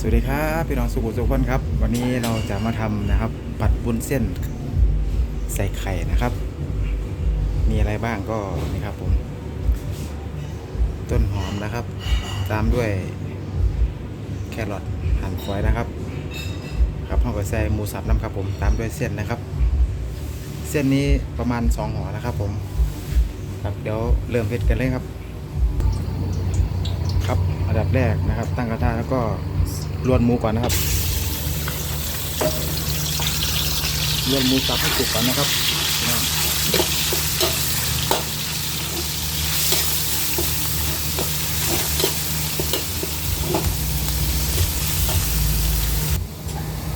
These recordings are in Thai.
สวัสดีครับพี่น้องสุขุสุขคนครับ วันนี้เราจะมาทำนะครับ ผัดบุญเส้นใส่ไข่นะครับ มีอะไรบ้างก็นี่ครับผม ต้นหอมนะครับ ตามด้วยแครอทหั่นฝอยนะครับ ครับห้องก็ใส่หมูสับน้ำครับผมตามด้วยเส้นนะครับ เส้นนี้ประมาณ2ห่อนะครับผม ครับเดี๋ยวเริ่มเผ็ดกันเลยครับ ครับอันดับแรกนะครับ ตั้งกระทะแล้วก็ ลวนหมูก่อนนะครับลวนหมูสับให้สุกก่อนนะครับ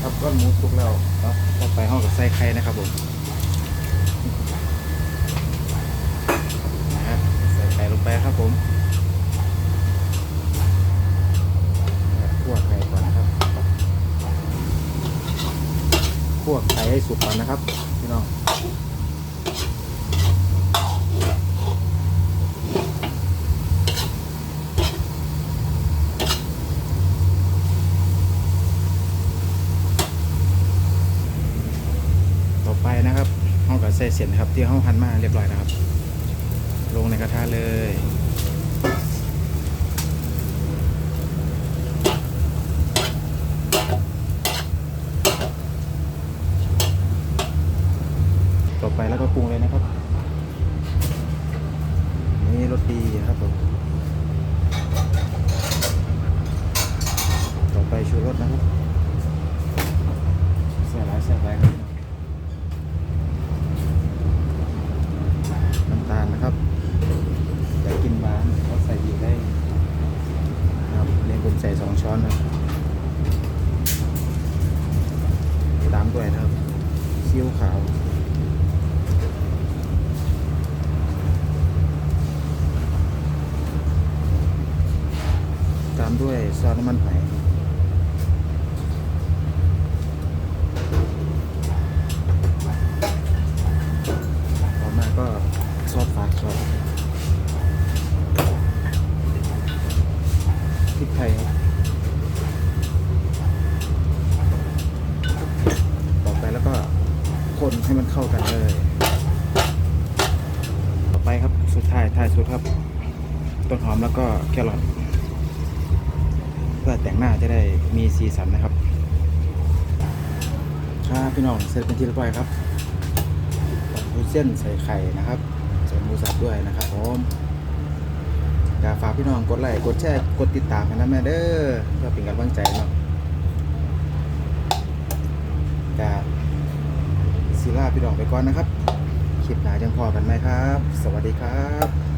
ครับก้อนหมูสุกแล้วครับต่อไปห้องกับใส่ไข่นะครับผมนะครับใส่ไข่ลงไปครับผม คั่วไข่ก่อนนะครับ คั่วไข่ให้สุกก่อนนะครับพี่น้องต่อไปนะครับห้องกับใส่เสียนครับที่ห้องหั่นมาเรียบร้อยนะครับ ลงในกระทะเลย ไปแล้วก็ปรุงเลยนะครับ นี่รสดีนะครับผมต่อไปชูรสนะครับใส่หลายใส่หลายครับน้ำตาลนะครับอยากกินหวานก็ใส่อีกได้นะครับเลี้ยงผมใส่สองช้อนนะครับตามด้วยนะครับซีอิ๊วขาว ตามด้วยซอสน้ำมันหอยต่อมาก็ซอสฝาครับพริกไทยต่อไปแล้วก็คนให้มันเข้ากันเลย ต่อไปครับสุดท้ายท้ายสุดครับ ต้นหอมแล้วก็แครอท เพื่อแต่งหน้าจะได้มีสีสันนะครับครับพี่น้องเสร็จเป็นที่เรียบร้อยครับวุ้นเส้นใส่ไข่นะครับใส่หมูสับด้วยนะครับผมอยาฝากพี่น้องกดไลค์กดแชร์กดติดตามกันนะแม่เด้อเพื่อเป็นกำลังใจเนาะกาศิลาพี่น้องไปก่อนนะครับคลิปหน้าจังพอกันไหมครับ สวัสดีครับ